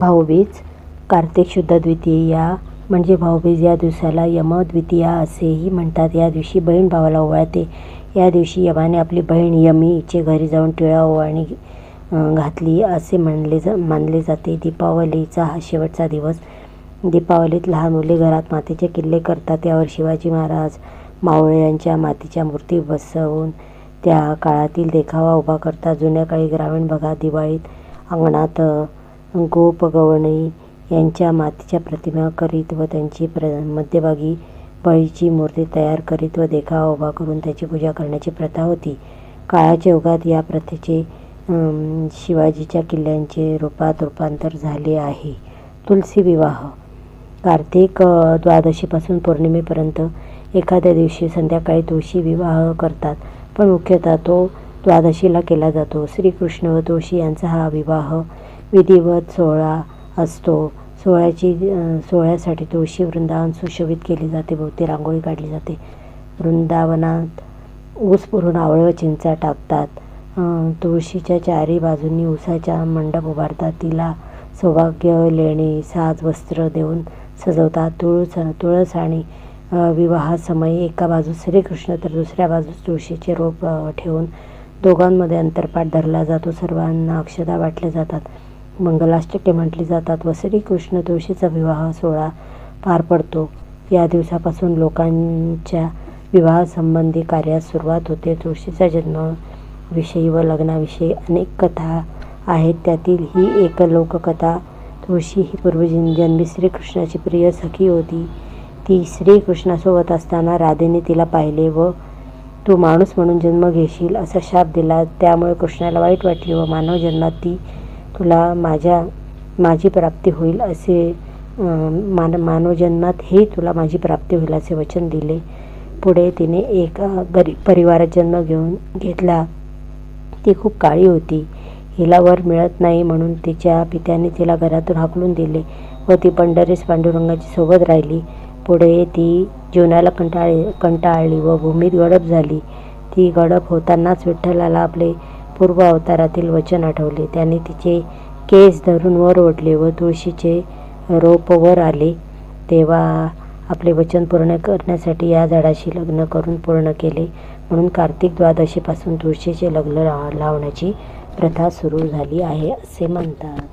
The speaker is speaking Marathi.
भाऊबीज कार्तिक शुद्ध द्वितीया म्हणजे भाऊबीज या दिवसाला यमद्वितीया असेही म्हणतात. या दिवशी बहीण भावाला ओवाळते. या दिवशी यमाने आपली बहीण यमी हिचे घरी जाऊन टिळा ओवाळणी घातली असे म्हणले जा मानले जाते. दीपावलीचा हा शेवटचा दिवस. दीपावलीत लहान मुले घरात मातीचे किल्ले करतात. यावर शिवाजी महाराज मावळे यांच्या मातीच्या मूर्ती बसवून त्या काळातील देखावा उभा करतात. जुन्या काळी ग्रामीण भागात दिवाळीत अंगणात गोपगवणी यांच्या मातीच्या प्रतिमा करीत व त्यांची प्र मध्यभागी बळीची मूर्ती तयार करीत व देखावा उभा करून त्याची पूजा करण्याची प्रथा होती. काळाच्या युगात या प्रथेचे शिवाजीच्या किल्ल्यांचे रूपात रूपांतर झाले आहे. तुलसी विवाह. कार्तिक द्वादशीपासून पौर्णिमेपर्यंत एखाद्या दिवशी संध्याकाळी तुळशी विवाह करतात पण मुख्यतः तो द्वादशीला केला जातो. श्रीकृष्ण व तुळशी यांचा हा विवाह विधिवत सोहळा असतो. सोहळ्याची सोहळ्यासाठी तुळशी वृंदावन सुशोभित केली जाते भोवती रांगोळी काढली जाते. वृंदावनात ऊस पुरून आवळे व चिंचा टाकतात. तुळशीच्या चारी बाजूंनी ऊसाचा मंडप उभारतात. तिला सौभाग्य लेणी साज वस्त्र देऊन सजवतात. तुळस तुळस आणि विवाहासमयी एका बाजूस श्रीकृष्ण तर दुसऱ्या बाजूस तुळशीचे रोप ठेवून दोघांमध्ये अंतरपाठ धरला जातो. सर्वांना अक्षता वाटल्या जातात. मंगलाष्टके म्हटली जातात. व श्रीकृष्ण तुळशीचा विवाह सोहळा पार पडतो. या दिवसापासून लोकांच्या विवाहासंबंधी कार्यास सुरुवात होते. तुळशीचा जन्माविषयी व लग्नाविषयी अनेक कथा आहेत. त्यातील ही एक लोककथा तुळशी ही पूर्वजन्मी श्रीकृष्णाची प्रिय सखी होती. ती श्रीकृष्णासोबत असताना राधेने तिला पाहिले व तू माणूस म्हणून जन्म घेशील असा शाप दिला. त्यामुळे कृष्णाला वाईट वाटली व मानव जन्मात ती तुला माझ्या माझी प्राप्ती होईल असे मान मानव जन्मात हे तुला माझी प्राप्ती होईल असे वचन दिले. पुढे तिने एका गरीब परिवारात जन्म घेऊन घेतला. ती खूप काळी होती. हिला वर मिळत नाही म्हणून तिच्या पित्याने तिला घरातून हाकलून दिले व ती पंढरीस पांडुरंगाची सोबत राहिली. पुढे ती जीवनाला कंटाळी कंटाळली व भूमीत गडप झाली. ती गडप होतानाच विठ्ठलाला आपले पूर्व अवतारातील वचन आठवले. त्याने तिचे केस धरून वर ओढले व तुळशीचे रोप वर आले. तेव्हा आपले वचन पूर्ण करण्यासाठी या झाडाशी लग्न करून पूर्ण केले. म्हणून कार्तिक द्वादशीपासून तुळशीचे लग्न लावण्याची प्रथा सुरू झाली आहे असे म्हणतात.